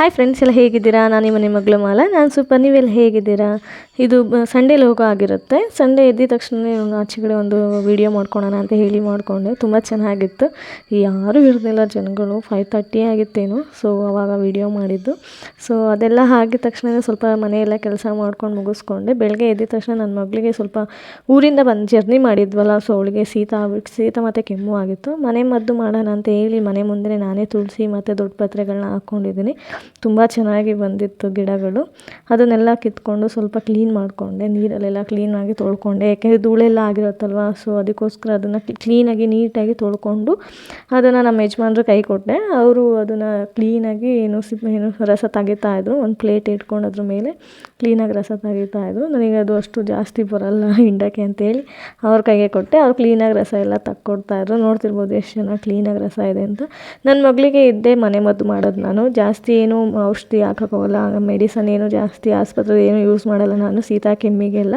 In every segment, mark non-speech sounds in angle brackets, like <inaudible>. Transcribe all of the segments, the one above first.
Hi friends ಎಲ್ಲ ಹೇಗಿದ್ದೀರಾ? ನಾನು ನಿಮ್ಮ ಮಗಳು ಮಾಲ ನಾನು ಸೂಪರ್ ನೀವೆಲ್ಲ ಹೇಗಿದ್ದೀರಾ? ಇದು ಸಂಡೇ ಲೋಗೋ ಆಗಿರುತ್ತೆ. ಸಂಡೇ ಎದ್ದಿದ ತಕ್ಷಣ ಆಚೆ ಕಡೆ ಒಂದು ವಿಡಿಯೋ ಮಾಡ್ಕೊಳ್ಳೋಣ ಅಂತ ಹೇಳಿ ಮಾಡಿಕೊಂಡೆ. ತುಂಬ ಚೆನ್ನಾಗಿತ್ತು. ಯಾರೂ ಇರಲಿಲ್ಲ, ಜನಗಳು ಫೈವ್ ತರ್ಟಿ ಆಗಿತ್ತೇನು. ಸೊ ಅವಾಗ ವಿಡಿಯೋ ಮಾಡಿದ್ದು. ಸೊ ಅದೆಲ್ಲ ಆಗಿದ ತಕ್ಷಣ ಸ್ವಲ್ಪ ಮನೆಯೆಲ್ಲ ಕೆಲಸ ಮಾಡ್ಕೊಂಡು ಮುಗಿಸ್ಕೊಂಡೆ. ಬೆಳಗ್ಗೆ ಎದ್ದಿದ ತಕ್ಷಣ ನನ್ನ ಮಗಳಿಗೆ ಸ್ವಲ್ಪ ಊರಿಂದ ಬಂದು ಜರ್ನಿ ಮಾಡಿದ್ವಲ್ಲ. ಸೊ ಅವಳಿಗೆ ಶೀತ ಆಗ್ಬಿಟ್ಟು ಶೀತ ಮತ್ತು ಕೆಮ್ಮು ಆಗಿತ್ತು. ಮನೆ ಮದ್ದು ಮಾಡೋಣ ಅಂತ ಹೇಳಿ ಮನೆ ಮುಂದೆ ನಾನೇ ತುಳಸಿ ಮತ್ತು ದೊಡ್ಡ ಪತ್ರೆಗಳನ್ನ ಹಾಕ್ಕೊಂಡಿದ್ದೀನಿ ತುಂಬ ಚೆನ್ನಾಗಿ ಬಂದಿತ್ತು ಗಿಡಗಳು. ಅದನ್ನೆಲ್ಲ ಕಿತ್ಕೊಂಡು ಸ್ವಲ್ಪ ಕ್ಲೀನ್ ಮಾಡಿಕೊಂಡೆ. ನೀರಲ್ಲೆಲ್ಲ ಕ್ಲೀನಾಗಿ ತೊಳ್ಕೊಂಡೆ. ಯಾಕೆಂದರೆ ಧೂಳೆಲ್ಲ ಆಗಿರುತ್ತಲ್ವ ಸೊ ಅದಕ್ಕೋಸ್ಕರ ಅದನ್ನು ಕ್ಲೀನಾಗಿ ನೀಟಾಗಿ ತೊಳ್ಕೊಂಡು ಅದನ್ನು ನಮ್ಮ ಯಜಮಾನ್ರು ಕೈ ಕೊಟ್ಟೆ ಅವರು ಅದನ್ನು ಕ್ಲೀನಾಗಿ ಏನು ಸಿಪ್, ಏನು ರಸ ತೆಗಿತಾ ಇದ್ರು. ಒಂದು ಪ್ಲೇಟ್ ಇಟ್ಕೊಂಡು ಅದ್ರ ಮೇಲೆ ಕ್ಲೀನಾಗಿ ರಸ ತೆಗಿತಾ ಇದ್ರು. ನನಗೆ ಅದು ಅಷ್ಟು ಜಾಸ್ತಿ ಬರಲ್ಲ <laughs> ಹಿಂಡಕ್ಕೆ ಅಂತೇಳಿ ಅವ್ರ ಕೈಗೆ ಕೊಟ್ಟೆ. ಅವ್ರು ಕ್ಲೀನಾಗಿ ರಸ ಎಲ್ಲ ಇದ್ರು. ನೋಡ್ತಿರ್ಬೋದು ಎಷ್ಟು ಚೆನ್ನಾಗಿ ಕ್ಲೀನಾಗಿ ರಸ ಇದೆ ಅಂತ. ನನ್ನ ಮಗಳಿಗೆ ಇದ್ದೇ ಮನೆ ಮದ್ದು ಮಾಡೋದು ನಾನು. ಜಾಸ್ತಿ ಏನು ಔಷಧಿ ಹಾಕೋಕ್ಕೋಗಲ್ಲ ಮೆಡಿಸನ್ ಏನು ಜಾಸ್ತಿ ಆಸ್ಪತ್ರೆ ಏನು ಯೂಸ್ ಮಾಡಲ್ಲ ನಾನು ಶೀತ ಕೆಮ್ಮಿಗೆಲ್ಲ.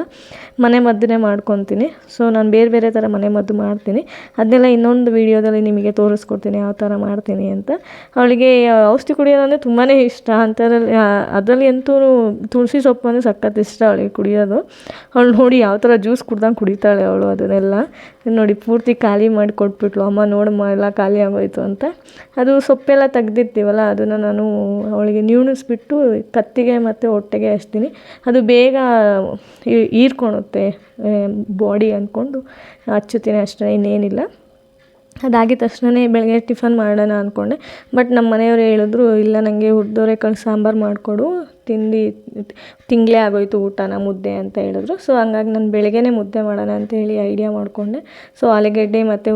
ಮನೆ ಮದ್ದನ್ನೇ ಮಾಡ್ಕೊತೀನಿ. ಸೊ ನಾನು ಬೇರೆ ಬೇರೆ ಥರ ಮನೆ ಮದ್ದು ಮಾಡ್ತೀನಿ. ಅದನ್ನೆಲ್ಲ ಇನ್ನೊಂದು ವೀಡಿಯೋದಲ್ಲಿ ನಿಮಗೆ ತೋರಿಸ್ಕೊಡ್ತೀನಿ ಯಾವ ಥರ ಮಾಡ್ತೀನಿ ಅಂತ. ಅವಳಿಗೆ ಔಷಧಿ ಕುಡಿಯೋದಂದರೆ ತುಂಬಾ ಇಷ್ಟ. ಅಂಥದ್ರಲ್ಲಿ ಅದರಲ್ಲಿ ಅಂತೂ ತುಳಸಿ ಸೊಪ್ಪು ಅಂದರೆ ಸಖತ್ ಇಷ್ಟ ಅವಳಿಗೆ ಕುಡಿಯೋದು. ಅವಳು ನೋಡಿ ಯಾವ ಥರ ಜ್ಯೂಸ್ ಕುಡ್ದಂಗೆ ಕುಡಿತಾಳೆ ಅವಳು ಅದನ್ನೆಲ್ಲ. ನೋಡಿ, ಪೂರ್ತಿ ಖಾಲಿ ಮಾಡಿ ಕೊಟ್ಬಿಟ್ಲು. ಅಮ್ಮ ನೋಡಮ್ಮ ಎಲ್ಲ ಖಾಲಿ ಆಗೋಯ್ತು ಅಂತ. ಅದು ಸೊಪ್ಪೆಲ್ಲ ತೆಗ್ದಿರ್ತೀವಲ್ಲ ಅದನ್ನು ನಾನು ಅವಳಿಗೆ ನ್ಯೂಣಿಸ್ಬಿಟ್ಟು ಕತ್ತಿಗೆ ಮತ್ತು ಹೊಟ್ಟೆಗೆ ಹಚ್ತೀನಿ ಅದು ಬೇಗ ಹೀರ್ಕೊಳುತ್ತೆ ಬಾಡಿ ಅಂದ್ಕೊಂಡು ಹಚ್ಚುತ್ತೀನಿ ಅಷ್ಟೇ, ಇನ್ನೇನಿಲ್ಲ. ಅದಾಗಿದ ತಕ್ಷಣವೇ ಬೆಳಗ್ಗೆ ಟಿಫನ್ ಮಾಡೋಣ ಅಂದ್ಕೊಂಡೆ ಬಟ್ ನಮ್ಮ ಮನೆಯವರು ಹೇಳಿದ್ರು, ಇಲ್ಲ ನನಗೆ ಹುರಿದೋರೆಕಾಳು ಸಾಂಬಾರು ಮಾಡಿಕೊಡು ತಿಂದು ತಿಂಗಳೇ ಆಗೋಯ್ತು ಊಟನ, ಮುದ್ದೆ ಅಂತ ಹೇಳಿದ್ರು. ಸೊ, ಹಂಗಾಗಿ ನಾನು ಬೆಳಗ್ಗೆನೇ ಮುದ್ದೆ ಮಾಡೋಣ ಅಂತ ಹೇಳಿ ಐಡಿಯಾ ಮಾಡಿಕೊಂಡೆ. ಸೊ, ಆಲೂಗಡ್ಡೆ ಮತ್ತು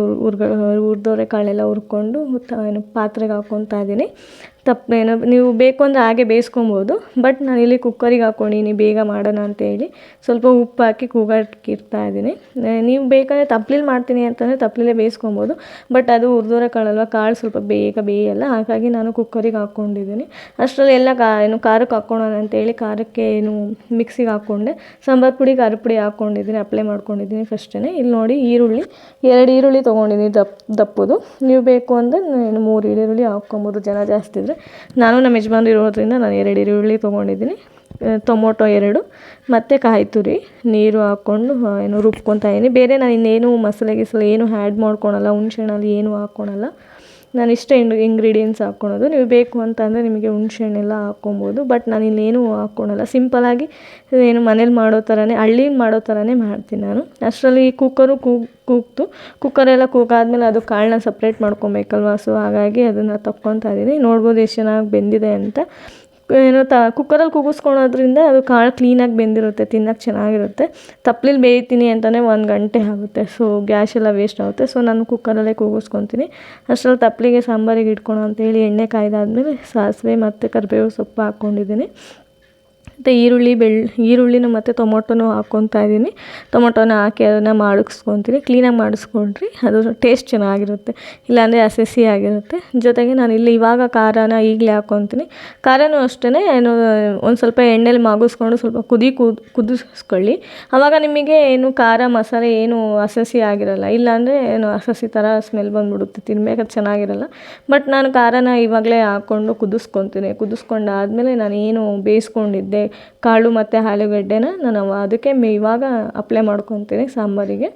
ಹುರ್ದೋರೆ ಕಾಳೆಲ್ಲ ಹುರ್ಕೊಂಡು ಏನು, ಪಾತ್ರೆಗೆ ಹಾಕ್ಕೊತಾ ಇದ್ದೀನಿ. ತಪ್ಪೇನು, ನೀವು ಬೇಕು ಅಂದರೆ ಹಾಗೆ ಬೇಯಿಸ್ಕೊಬೋದು, ಬಟ್ ಇಲ್ಲಿ ಕುಕ್ಕರಿಗೆ ಹಾಕ್ಕೊಂಡಿನಿ ಬೇಗ ಮಾಡೋಣ ಅಂತೇಳಿ ಸ್ವಲ್ಪ ಉಪ್ಪು ಹಾಕಿ ಕೂಗಕ್ಕೆ ಇಡ್ತಾ ಇದ್ದೀನಿ ನೀವು ಬೇಕಂದರೆ ತಪ್ಪಲಿಲ್ಲಿ ಮಾಡ್ತೀನಿ ಅಂತಂದರೆ ತಪ್ಪಲೇ ಬೇಯಿಸ್ಕೊಬೋದು, ಬಟ್ ಅದು ಉರ್ದೂರ ಕಾಳಲ್ವ, ಕಾಳು ಸ್ವಲ್ಪ ಬೇಗ ಬೇಯಲ್ಲ, ಹಾಗಾಗಿ ನಾನು ಕುಕ್ಕರಿಗೆ ಹಾಕ್ಕೊಂಡಿದ್ದೀನಿ. ಅಷ್ಟರಲ್ಲಿ ಎಲ್ಲ ಕಾ, ಏನು ಖಾರಕ್ಕೆ ಹಾಕ್ಕೊಳೋಣ ಅಂತೇಳಿ ಖಾರಕ್ಕೆ ಏನು ಮಿಕ್ಸಿಗೆ ಹಾಕ್ಕೊಂಡೆ. ಸಾಂಬಾರು ಪುಡಿ ಖಾರದ ಪುಡಿ ಹಾಕ್ಕೊಂಡಿದ್ದೀನಿ ಅಪ್ಲೈ ಮಾಡ್ಕೊಂಡಿದ್ದೀನಿ ಫಸ್ಟೇ ಇಲ್ಲಿ ನೋಡಿ ಈರುಳ್ಳಿ, ಎರಡು ಈರುಳ್ಳಿ ತೊಗೊಂಡಿದ್ದೀನಿ ದಪ್ಪ ದಪ್ಪದು. ನೀವು ಬೇಕು ಅಂದರೆ ಮೂರು ಈರುಳ್ಳಿ ಹಾಕ್ಕೊಬೋದು, ಜನ ಜಾಸ್ತಿ ಇದ್ದರೆ ನಾನು ನಮ್ಮ ಯಜಮಾನ್ರು ಇರೋದ್ರಿಂದ ನಾನು ಎರಡು ಈರುಳ್ಳಿ ತೊಗೊಂಡಿದ್ದೀನಿ ಟೊಮೊಟೊ ಎರಡು, ಮತ್ತು ಕಾಯಿ ತುರಿ, ನೀರು ಹಾಕ್ಕೊಂಡು ಏನು ರುಬ್ಕೊತಾ ಇದ್ದೀನಿ ಬೇರೆ ನಾನು ಇನ್ನೇನು ಮಸಾಲೆ ಗಿಸಲೆ ಏನು ಆ್ಯಡ್ ಮಾಡ್ಕೊಳಲ್ಲ, ಹುಣ್ಸೆ ಹಣ್ಣಲ್ಲಿ ಏನೂ ಹಾಕ್ಕೊಳಲ್ಲ. ನಾನು ಇಷ್ಟೇ ಇಂಗ್ರೀಡಿಯೆಂಟ್ಸ್ ಹಾಕ್ಕೊಳೋದು. ನೀವು ಬೇಕು ಅಂತಂದರೆ ನಿಮಗೆ ಹುಣ್ಸೆ ಹಣ್ಣೆಲ್ಲ ಹಾಕ್ಕೊಬೋದು ಬಟ್ ನಾನು ಇನ್ನೇನು ಹಾಕ್ಕೊಳಲ್ಲ. ಸಿಂಪಲಾಗಿ ಏನು ಮನೇಲಿ ಮಾಡೋ ಥರನೇ, ಹಳ್ಳೀಲಿ ಮಾಡೋ ಥರನೇ ಮಾಡ್ತೀನಿ ನಾನು. ಅಷ್ಟರಲ್ಲಿ ಕುಕ್ಕರು ಕೂಗ್ತು. ಕುಕ್ಕರೆಲ್ಲ ಕೂಗಾದ್ಮೇಲೆ ಅದು ಕಾಳನ್ನ ಸಪ್ರೇಟ್ ಮಾಡ್ಕೊಬೇಕಲ್ವಾ? ಸೊ ಹಾಗಾಗಿ ಅದನ್ನು ತಕ್ಕೊತಾ ಇದ್ದೀನಿ ನೋಡ್ಬೋದು ಎಷ್ಟು ಚೆನ್ನಾಗಿ ಬೆಂದಿದೆ ಅಂತ. ಏನು ತ, ಕುಕ್ಕರಲ್ಲಿ ಕೂಗಿಸ್ಕೊಳೋದ್ರಿಂದ ಅದು ಕಾಳು ಕ್ಲೀನಾಗಿ ಬೆಂದಿರುತ್ತೆ ತಿನ್ನಕ್ಕೆ ಚೆನ್ನಾಗಿರುತ್ತೆ. ತಪ್ಲಲ್ಲಿ ಬೇಯ್ತೀನಿ ಅಂತಲೇ ಒಂದು ಗಂಟೆ ಆಗುತ್ತೆ. ಸೊ ಗ್ಯಾಸ್ ಎಲ್ಲ ವೇಸ್ಟ್ ಆಗುತ್ತೆ. ಸೊ ನಾನು ಕುಕ್ಕರಲ್ಲೇ ಕೂಗಿಸ್ಕೊತೀನಿ. ಅಷ್ಟರಲ್ಲಿ ತಪ್ಪಲಿಗೆ ಸಾಂಬಾರಿಗೆ ಇಟ್ಕೊಳೋ ಅಂತೇಳಿ ಎಣ್ಣೆ ಕಾಯ್ದಾದ್ಮೇಲೆ ಸಾಸಿವೆ ಮತ್ತು ಕರಿಬೇವು ಸೊಪ್ಪು ಹಾಕ್ಕೊಂಡಿದ್ದೀನಿ. ಮತ್ತು ಈರುಳ್ಳಿ ಬೆಳ್, ಈರುಳ್ಳಿನ ಮತ್ತು ಟೊಮೊಟೊನೂ ಹಾಕ್ಕೊತಾ ಇದ್ದೀನಿ. ಟೊಮೊಟೊನ ಹಾಕಿ ಅದನ್ನು ಮಾಡಿಸ್ಕೊತೀನಿ ಕ್ಲೀನಾಗಿ ಮಾಡಿಸ್ಕೊಂಡ್ರಿ ಅದು ಟೇಸ್ಟ್ ಚೆನ್ನಾಗಿರುತ್ತೆ. ಇಲ್ಲಾಂದರೆ ಹಸಿ ಆಗಿರುತ್ತೆ. ಜೊತೆಗೆ ನಾನು ಇಲ್ಲಿ ಇವಾಗ ಖಾರನ ಈಗಲೇ ಹಾಕ್ಕೊತೀನಿ ಖಾರನೂ ಅಷ್ಟೇ ಏನು, ಒಂದು ಸ್ವಲ್ಪ ಎಣ್ಣೆಲಿ ಮಾಗಿಸ್ಕೊಂಡು ಸ್ವಲ್ಪ ಕುದಿ ಕುದ್, ಕುದಿಸ್ಕೊಳ್ಳಿ. ಆವಾಗ ನಿಮಗೆ ಏನು ಖಾರ ಮಸಾಲೆ ಏನು ಹಸಿ ಆಗಿರಲ್ಲ. ಇಲ್ಲಾಂದರೆ ಏನು ಹಸಿ ಥರ ಸ್ಮೆಲ್ ಬಂದುಬಿಡುತ್ತೆ. ತಿನ್ಬೇಕಾದ್ರೆ ಚೆನ್ನಾಗಿರಲ್ಲ. ಬಟ್ ನಾನು ಖಾರನ ಇವಾಗಲೇ ಹಾಕ್ಕೊಂಡು ಕುದಿಸ್ಕೊತೀನಿ. ಕುದಿಸ್ಕೊಂಡಾದ್ಮೇಲೆ ನಾನು ಏನು ಬೇಯಿಸ್ಕೊಂಡಿದ್ದೆ ಕಾಳು ಮತ್ತು ಆಲೂಗಡ್ಡೆನ ನಾನು ಅದಕ್ಕೆ ಮೆ ಇವಾಗ ಅಪ್ಲೈ ಮಾಡ್ಕೊತೀನಿ ಸಾಂಬಾರಿಗೆ.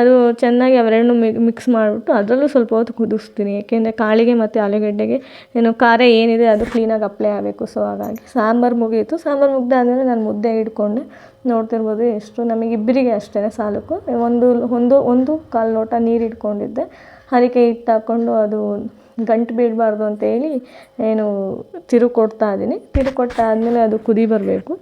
ಅದು ಚೆನ್ನಾಗಿ ಅವೆರಡನ್ನೂ ಮಿಕ್ಸ್ ಮಾಡಿಬಿಟ್ಟು ಅದರಲ್ಲೂ ಸ್ವಲ್ಪ ಹೊತ್ತು ಕುದಿಸ್ತೀನಿ. ಏಕೆಂದರೆ ಕಾಳಿಗೆ ಮತ್ತು ಆಲೂಗಡ್ಡೆಗೆ ಏನು ಖಾರ ಏನಿದೆ ಅದು ಕ್ಲೀನಾಗಿ ಅಪ್ಲೈ ಆಗಬೇಕು. ಸೊ ಹಾಗಾಗಿ ಸಾಂಬಾರು ಮುಗಿಯಿತು ಸಾಂಬಾರು ಮುಗಿದಾದ್ಮೇಲೆ ನಾನು ಮುದ್ದೆ ಇಟ್ಕೊಂಡೆ. ನೋಡ್ತಿರ್ಬೋದು ಎಷ್ಟು ನಮಗೆ ಇಬ್ಬರಿಗೆ ಅಷ್ಟೇ ಸಾಲಕ್ಕೂ ಒಂದು ಒಂದು ಒಂದು ಕಾಲು ಲೋಟ ನೀರು ಇಟ್ಕೊಂಡಿದ್ದೆ. ಅದಕ್ಕೆ ಹಿಟ್ಟು ಹಾಕ್ಕೊಂಡು ಅದು ಗಂಟು ಬೀಳಬಾರ್ದು ಅಂತೇಳಿ ಏನು ತಿರು ಕೊಡ್ತಾ ಇದ್ದೀನಿ. ತಿರು ಕೊಟ್ಟಾದಮೇಲೆ ಅದು ಕುದಿ ಬರಬೇಕು.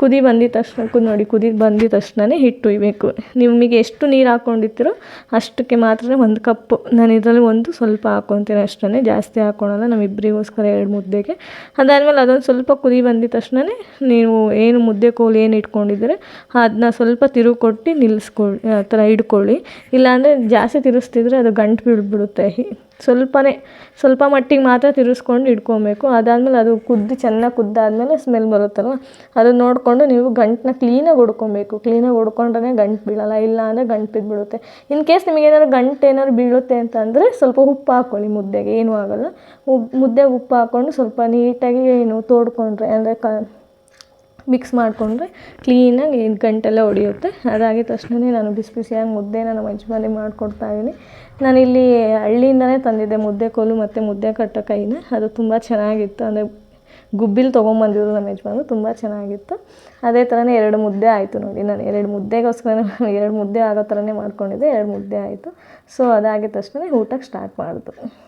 ಕುದಿ ಬಂದಿದ ತಕ್ಷಣ ನೋಡಿ, ಕುದಿ ಬಂದಿದ ತಕ್ಷಣನೇ ಹಿಟ್ಟು ಹುಯ್ಬೇಕು ನಿಮಗೆ ಎಷ್ಟು ನೀರು ಹಾಕ್ಕೊಂಡಿರ್ತೀರೋ ಅಷ್ಟಕ್ಕೆ ಮಾತ್ರ ಒಂದು ಕಪ್ಪು ನಾನು ಇದರಲ್ಲಿ ಒಂದು ಸ್ವಲ್ಪ ಹಾಕ್ಕೊತೀನಿ ಅಷ್ಟೇ ಜಾಸ್ತಿ ಹಾಕ್ಕೊಳಲ್ಲ ನಮ್ಮಿಬ್ಬರಿಗೋಸ್ಕರ ಎರಡು ಮುದ್ದೆಗೆ. ಅದಾದಮೇಲೆ ಅದೊಂದು ಸ್ವಲ್ಪ ಕುದಿ ಬಂದಿದ ತಕ್ಷಣನೇ ನೀವು ಏನು ಮುದ್ದೆ ಕೋಲು ಏನು ಇಟ್ಕೊಂಡಿದ್ರೆ ಅದನ್ನ ಸ್ವಲ್ಪ ತಿರುವು ಕೊಟ್ಟು ನಿಲ್ಲಿಸ್ಕೊಳ್ಳಿ ಆ ಥರ ಇಟ್ಕೊಳ್ಳಿ ಇಲ್ಲಾಂದರೆ ಜಾಸ್ತಿ ತಿರುಗಿಸ್ತಿದ್ರೆ ಅದು ಗಂಟು ಬಿದ್ಬಿಡುತ್ತೆ ಸ್ವಲ್ಪನೇ, ಸ್ವಲ್ಪ ಮಟ್ಟಿಗೆ ಮಾತ್ರ ತಿರುಗಿಸ್ಕೊಂಡು ಇಟ್ಕೊಬೇಕು. ಅದಾದಮೇಲೆ ಅದು ಕುದ್ದು, ಚೆನ್ನಾಗಿ ಕುದ್ದಾದಮೇಲೆ ಸ್ಮೆಲ್ ಬರುತ್ತಲ್ವ? ಅದನ್ನ ನೋಡಿಕೊಂಡು ನೀವು ಗಂಟನ್ನ ಕ್ಲೀನಾಗಿ ಹೊಡ್ಕೊಬೇಕು ಕ್ಲೀನಾಗಿ ಹೊಡ್ಕೊಂಡ್ರೆ ಗಂಟು ಬೀಳಲ್ಲ, ಇಲ್ಲ ಅಂದರೆ ಗಂಟು ಬಿದ್ದುಬಿಡುತ್ತೆ ಇನ್ ಕೇಸ್ ನಿಮಗೇನಾದ್ರು ಗಂಟು ಏನಾದ್ರು ಬೀಳುತ್ತೆ ಅಂತಂದರೆ ಸ್ವಲ್ಪ ಉಪ್ಪು ಹಾಕ್ಕೊಳ್ಳಿ ಮುದ್ದೆಗೆ, ಏನೂ ಆಗೋಲ್ಲ. ಮುದ್ದೆಗೆ ಉಪ್ಪು ಹಾಕ್ಕೊಂಡು ಸ್ವಲ್ಪ ನೀಟಾಗಿ ಏನು, ತೋಡ್ಕೊಂಡ್ರೆ ಅಂದರೆ ಕ ಮಿಕ್ಸ್ ಮಾಡಿಕೊಂಡ್ರೆ ಕ್ಲೀನಾಗಿ ಎಂಟು ಗಂಟೆಲ್ಲ ಹೊಡೆಯುತ್ತೆ. ಅದಾಗಿದ ತಕ್ಷಣವೇ ನಾನು ಬಿಸಿ ಬಿಸಿಯಾಗಿ ಮುದ್ದೆನ ನಮ್ಮ ಯಜಮಾನಿಗೆ ಇದ್ದೀನಿ. ನಾನಿಲ್ಲಿ ಹಳ್ಳಿಯಿಂದನೇ ತಂದಿದ್ದೆ ಮುದ್ದೆ ಕೋಲು ಮತ್ತು ಮುದ್ದೆ ಕಟ್ಟೋ ಕೈನ. ಅದು ತುಂಬ ಚೆನ್ನಾಗಿತ್ತು. ಅಂದರೆ ಗುಬ್ಬಿಲಿ ತೊಗೊಂಬಂದಿದ್ರು ನಮ್ಮ ಯಜಮಾನ್ರು, ತುಂಬ ಚೆನ್ನಾಗಿತ್ತು. ಅದೇ ಥರನೇ ಎರಡು ಮುದ್ದೆ ಆಯಿತು ನೋಡಿ. ನಾನು ಎರಡು ಮುದ್ದೆಗೋಸ್ಕರ <laughs> ಎರಡು ಮುದ್ದೆ ಆಗೋ ಥರನೇ ಮಾಡ್ಕೊಂಡಿದ್ದೆ, ಎರಡು ಮುದ್ದೆ ಆಯಿತು. ಸೊ ಅದಾಗಿದ ತಕ್ಷಣ ಊಟಕ್ಕೆ ಸ್ಟಾರ್ಟ್ ಮಾಡಿದ್ರು